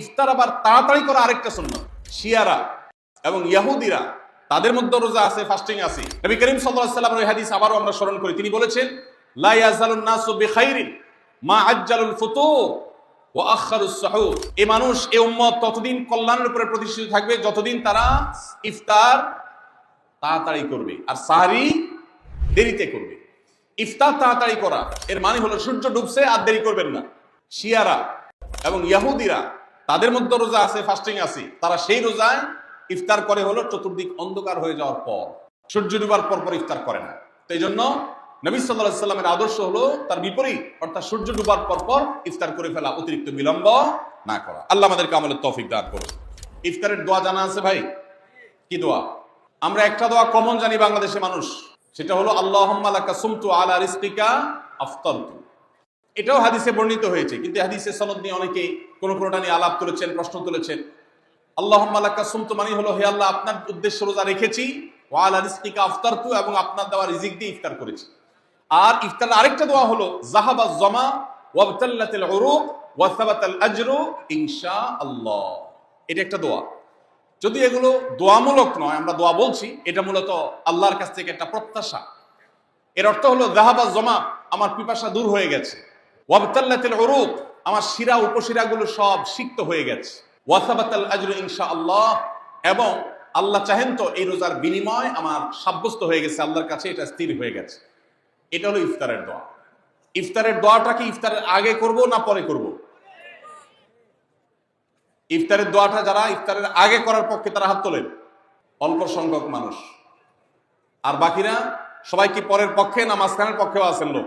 ইফতার আবার তাড়াতাড়ি করা আরেকটা সুন্নাত। শিয়ারা এবং ইয়াহুদিরা, তাদের মধ্যে রোজা আছে ফাস্টিং আছে। নবী করিম আলাইহি সাল্লামের ওই হাদিস আবারও আমরা স্মরণ করি। তিনি বলেছেন মা আজ্জালুল ফুতুর ওয়া আখারুস সাহুর। এই মানুষ এই উম্মত ততদিন কল্যাণের উপরে প্রতিষ্ঠিত থাকবে, যতদিন তারা ইফতার তাড়াতাড়ি করবে। আর সাহারি দেরিতে করবে। ইফতার তাড়াতাড়ি করা, এর মানে হলো সূর্য ডুবছে আর দেরি করবেন না। শিয়ারা এবং ইয়াহুদিরা তাদের মধ্যে রোজা আছে ফাস্টিং আছে। তারা সেই রোজায় ইফতার করে হলো চতুর্দিক অন্ধকার হয়ে যাওয়ার পর। সূর্য ডুবার পর পর ইফতার করে না। তো এই জন্য নবী সাল্লাহ সাল্লামের আদর্শ হলো তার বিপরীত, অর্থাৎ সূর্য ডুবার পর পর ইফতার করে ফেলা অতিরিক্ত বিলম্ব না করা। আল্লাহ আমাদেরকে আমলের তৌফিক দান করুন। ইফতারের দোয়া জানা আছে ভাই? কি দোয়া? আমরা একটা দোয়া কমন জানি বাংলাদেশের মানুষ। সেটা হলো আল্লাহ সুমতু আলা রিস্তিকা আফতারতু এটাও হাদিসে বর্ণিত হয়েছে, কিন্তু হাদিসে সনদ নিয়ে অনেকে কোন কোনটা নিয়ে আলাপ তুলেছেন, প্রশ্ন তুলেছেন। আল্লাহ সুমতু মানে হলো, হে আল্লাহ, আপনার উদ্দেশ্য রোজা রেখেছি। এবং আপনার দেওয়া রিজিক দিয়ে ইফতার করেছি। আর ইফতার আরেকটা দোয়া হলো জমা আজরু, ইনশাআল্লাহ। এটা একটা দোয়া। যদি এগুলো দোয়ামূলক নয়, আমরা দোয়া বলছি, এটা মূলত আল্লাহর কাছ থেকে একটা প্রত্যাশা। এর অর্থ হলো জাহাবা জমা, আমার পিপাসা দূর হয়ে গেছে। ওয়াবতাল্লাতিল উরুক আমার শিরা উপশিরাগুলো সব সিক্ত হয়ে গেছে। ওয়াসাবাতাল আজরু ইনশাআল্লাহ, এবং আল্লাহ চাহেন তো এই রোজার বিনিময় আমার সাব্যস্ত হয়ে গেছে, আল্লাহর কাছে এটা স্থির হয়ে গেছে। এটা হলো ইফতারের দোয়া। ইফতারের দোয়াটা কি ইফতারের আগে করব না পরে করব? ইফতারের দোয়াটা যারা ইফতারের আগে করার পক্ষে তারা হাত তোলেন। অল্প সংখ্যক মানুষ। আর বাকিরা সবাই কি পরের পক্ষে না মাঝখানের পক্ষেও আছেন লোক?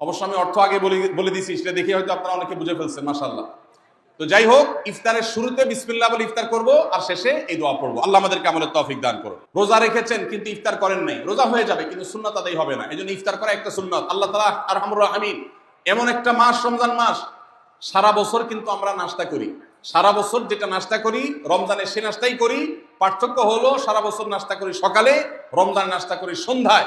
অবশ্য আমি অর্থ আগে বলে দিছি সেটা দেখে হয়তো আপনারা অনেকে বুঝে ফেলছেন মাসাল্লাহ তো যাই হোক, ইফতারের শুরুতে বিসমিল্লা বলে ইফতার করব, আর শেষে এই দোয়া পড়ব। আল্লাহ আমাদেরকে আমলের তৌফিক দান করুন রোজা রেখেছেন, কিন্তু ইফতার করেন নাই। রোজা হয়ে যাবে, কিন্তু সুন্নাত আদায় হবে না। এই জন্য ইফতার করা একটা সুন্নাত। আল্লাহ তালা আর আমরা আমিন এমন একটা মাস, রমজান মাস, সারা বছর কিন্তু আমরা নাস্তা করি। সারা বছর যেটা নাস্তা করি রমজানে সে নাস্তাই করি। পার্থক্য হলো, সারা বছর নাস্তা করি সকালে, রমজান নাস্তা করি সন্ধ্যায়।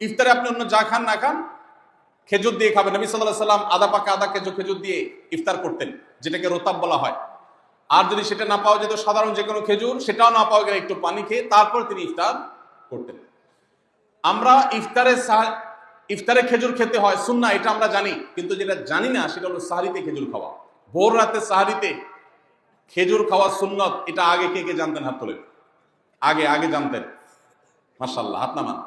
ইফতারে আপনি অন্য যা খান, না খান, খেজুর দিয়ে খাবেন। নবী সাল্লাহ সাল্লাম আদা পাকা আদা, খেজুর খেজুর দিয়ে ইফতার করতেন, যেটাকে রোতাব বলা হয়। আর যদি সেটা না পাওয়া যেত, সাধারণ যে কোনো খেজুর, সেটাও না পাওয়া গেলে একটু পানি খেয়ে তারপর তিনি ইফতার করতেন। আমরা ইফতারে ইফতারে খেজুর খেতে হয় সুন্না এটা আমরা জানি। কিন্তু যেটা জানি না, সেটা হলো সাহারিতে খেজুর খাওয়া। ভোর রাতে সাহারিতে খেজুর খাওয়া সুন্নত, এটা আগে কে কে জানতেন হাত তোলেন? আগে আগে জানতেন। মাসাল্লাহ হাত নামান।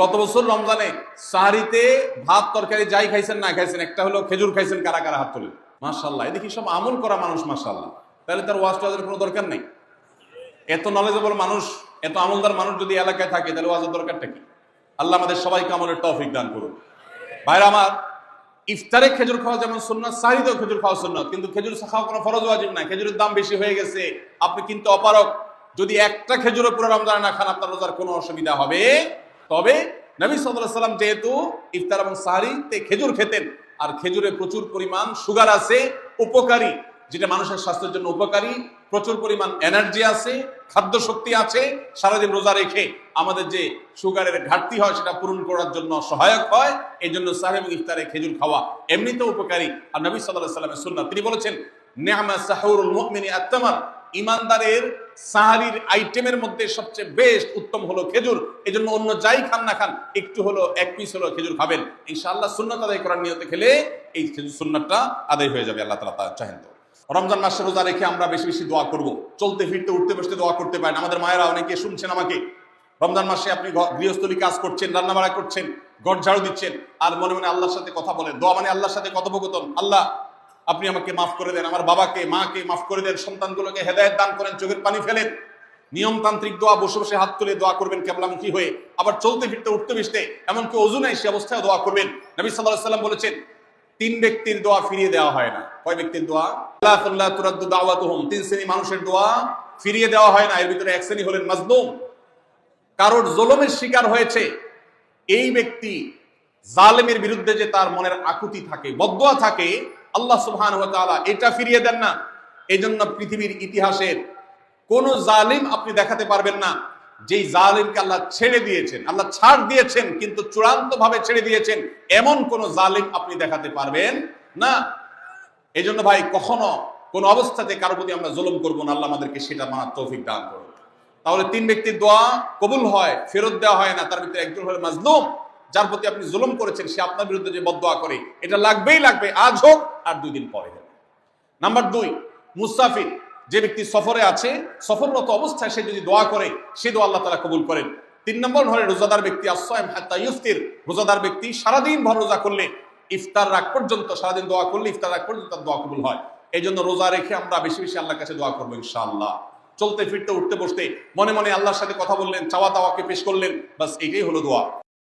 গত বছর রমজানে সাহারিতে ভাত তরকারি যাই খাইছেন না খাইছেন, একটা হলো খেজুর খাইছেন, কারা কারা হাত তুলে মাসাল্লাহ এদিকে সব আমল করা মানুষ মাসাল্লাহ তাহলে তার ওয়াজ টোয়াজের কোনো দরকার নেই? এত নলেজেবল মানুষ, এত আমলদার মানুষ যদি এলাকায় থাকে, তাহলে ওয়াজের দরকারটা কি? আল্লাহ আমাদের সবাইকে আমলের তৌফিক দান করুন। ভাইরা আমার, ইফতারে খেজুর খাওয়া যেমন সুন্নত সাহিদেও খেজুর খাওয়া সুন্নত, কিন্তু খেজুর খাওয়া কোনো ফরজ ওয়াজিব নাই খেজুরের দাম বেশি হয়ে গেছে, আপনি কিন্তু অপারক যদি একটা খেজুরে পুরো রমজান না খান, আপনার রোজার কোনো অসুবিধা হবে তবে নবী সাল্লাহ সাল্লাম যেহেতু ইফতার এবং সাহারিতে খেজুর খেতেন, আর খেজুরে প্রচুর পরিমাণ সুগার আছে, উপকারী, যেটা মানুষের স্বাস্থ্যের জন্য উপকারী, প্রচুর পরিমাণ এনার্জি আছে, খাদ্য শক্তি আছে, সারাদিন রোজা রেখে আমাদের যে সুগারের ঘাটতি হয় সেটা পূরণ করার জন্য সহায়ক হয় এই জন্য সাহেব ইফতারে খেজুর খাওয়া এমনিতেও উপকারী। আর নবী সাল্লাহ সাল্লামের সুন্নাহ, তিনি বলেছেন নেহামা সাহুরুল মুমিনি আত্মামার ইমানদারের সাহারির আইটেমের মধ্যে সবচেয়ে বেস্ট উত্তম হলো খেজুর। এই জন্য অন্য যাই খান না খান, একটু হলো, এক পিস হলো খেজুর খাবেন। ইনশাআল্লাহ সুন্নাত আদায় করার নিয়তে খেলে এই খেজুর সুন্নাতটা আদায় হয়ে যাবে, আল্লাহ তালা তা চাহেন তো। রমজান মাসে রোজা রেখে আমরা বেশি বেশি দোয়া করব। চলতে ফিরতে, উঠতে বসতে দোয়া করতে পারেন। আমাদের মায়েরা অনেকে শুনছেন আমাকে, রমজান মাসে আপনি গৃহস্থলী কাজ করছেন রান্না বাড়া করছেন, ঘর ঝাড়ু দিচ্ছেন, আর মনে মনে আল্লাহর সাথে কথা বলেন। দোয়া মানে আল্লাহর সাথে কথোপকথন। আল্লাহ আপনি আমাকে মাফ করে দেন, আমার বাবাকে, মাকে মাফ করে দেন, সন্তানগুলোকে হেদায়েত দান করেন, চোখের পানি ফেলেন। নিয়মতান্ত্রিক দোয়া, বসে বসে হাত তুলে দোয়া করবেন, কেবলামুখী হয়ে। আবার চলতে ফিরতে, উঠতে বসতে এমনকি অজু নাই, সে অবস্থায় দোয়া করবেন। নবী সাল্লাহ সাল্লাম বলেছেন, তিন ব্যক্তির দোয়া ফিরিয়ে দেওয়া হয় না। কয় ব্যক্তির দোয়া? আল্লাহ তুরাদ্দু দাওয়াতুহুম। তিন শ্রেণি মানুষের দোয়া ফিরিয়ে দেওয়া হয় না, এর ভিতরে এক শ্রেণি হলেন মাজলুম। কারোর জলমের শিকার হয়েছে, এই ব্যক্তি জালেমের বিরুদ্ধে যে তার মনের আকুতি থাকে বদয়া থাকে আল্লাহ সুবহান এটা ফিরিয়ে দেন না। এই জন্য পৃথিবীর ইতিহাসের কোন জালিম আপনি দেখাতে পারবেন না। যেই জালিমকে আল্লাহ ছেড়ে দিয়েছেন, আল্লাহ ছাড় দিয়েছেন, কিন্তু চূড়ান্ত ভাবে ছেড়ে দিয়েছেন, এমন কোন জালিম আপনি দেখাতে পারবেন না। এই জন্য ভাই, কখনো কোন অবস্থাতে কারও প্রতি আমরা জুলুম করব না, আল্লাহ আমাদেরকে সেটা মানার তৌফিক দান করুন। তাহলে তিন ব্যক্তির দোয়া কবুল হয়, ফেরত দেওয়া হয় না, তার ভিতরে একজন হলো মাজলুম, যার প্রতি আপনি জুলুম করেছেন, সে আপনার বিরুদ্ধে যে বদোয়া করে, এটা লাগবেই লাগবে। আজ হোক আর দুই দিন পরে হোক নাম্বার দুই, মুসাফির যে ব্যক্তি সফরে আছে, সফররত অবস্থায় সে যদি দোয়া করে, সে দোয়া আল্লাহ তারা কবুল করেন। তিন নম্বর হলে রোজাদার ব্যক্তি ইফতির রোজাদার ব্যক্তি সারাদিন ভর রোজা করলে ইফতার রাগ পর্যন্ত, সারাদিন দোয়া করলে ইফতার রাগ পর্যন্ত তার দোয়া কবুল হয়। এই জন্য রোজা রেখে আমরা বেশি বেশি আল্লাহর কাছে দোয়া করব ইনশাআল্লাহ। চলতে ফিরতে উঠতে বসতে মনে মনে আল্লাহর সাথে কথা বললেন চাওয়া তাওয়াকে পেশ করলেন, বাস এটাই হলো দোয়া।